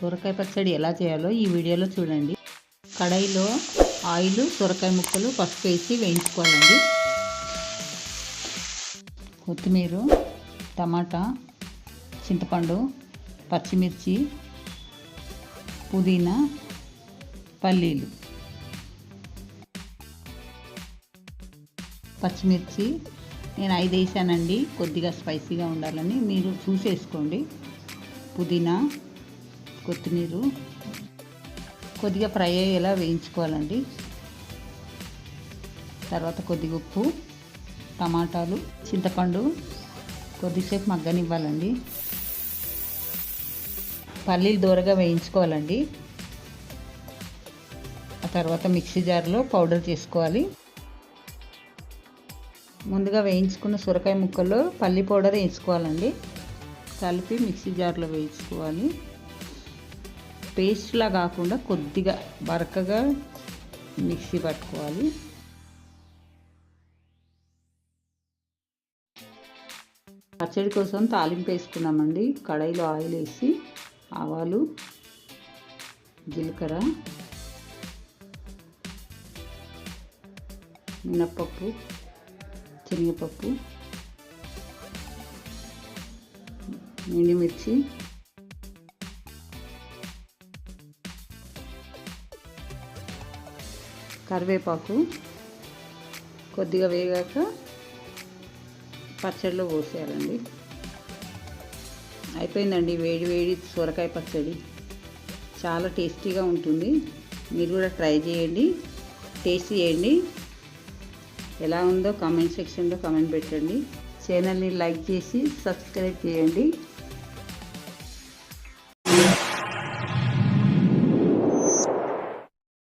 సొరకాయ పచ్చడి ఎలా చేయాలో ఈ వీడియోలో చూడండి. కడాయిలో ఆయిల్ సొరకాయ ముక్కలు పసుపు వేసి వేయించుకోవాలండి. కొత్తిమీర టమాటా చింతపండు పచ్చిమిర్చి పుదీనా పల్లీలు. పచ్చిమిర్చి నేను ఐదు వేసానండి. కొద్దిగా స్పైసీగా ఉండాలని మీరు చూసేసుకోండి. పుదీనా కొత్తిమీర కొద్దిగా ఫ్రై అయ్యేలా వేయించుకోవాలండి. తర్వాత కొద్దిగా ఉప్పు టమాటాలు చింతపండు కొద్దిసేపు మగ్గనివ్వాలండి. పల్లీలు దూరగా వేయించుకోవాలండి. ఆ తర్వాత మిక్సీ జార్లో పౌడర్ చేసుకోవాలి. ముందుగా వేయించుకున్న సొరకాయ ముక్కల్లో పల్లి పౌడర్ వేసుకోవాలండి. కలిపి మిక్సీ జార్లో వేయించుకోవాలి. పేస్ట్లా కాకుండా కొద్దిగా బరకగా మిక్సీ పట్టుకోవాలి. పచ్చడి కోసం తాలింపు వేసుకున్నామండి. కడాయిలో ఆయిల్ వేసి ఆవాలు జీలకర్ర మినప్పప్పు శనగపప్పు ఎండుమిర్చి కరివేపాకు కొద్దిగా వేగాక పచ్చడిలో పోసేయాలండి. అయిపోయిందండి వేడి వేడి సొరకాయ పచ్చడి. చాలా టేస్టీగా ఉంటుంది. మీరు కూడా ట్రై చేయండి టేస్ట్ చేయండి. ఎలా ఉందో కామెంట్ సెక్షన్లో కామెంట్ పెట్టండి. ఛానల్ని లైక్ చేసి సబ్స్క్రైబ్ చేయండి.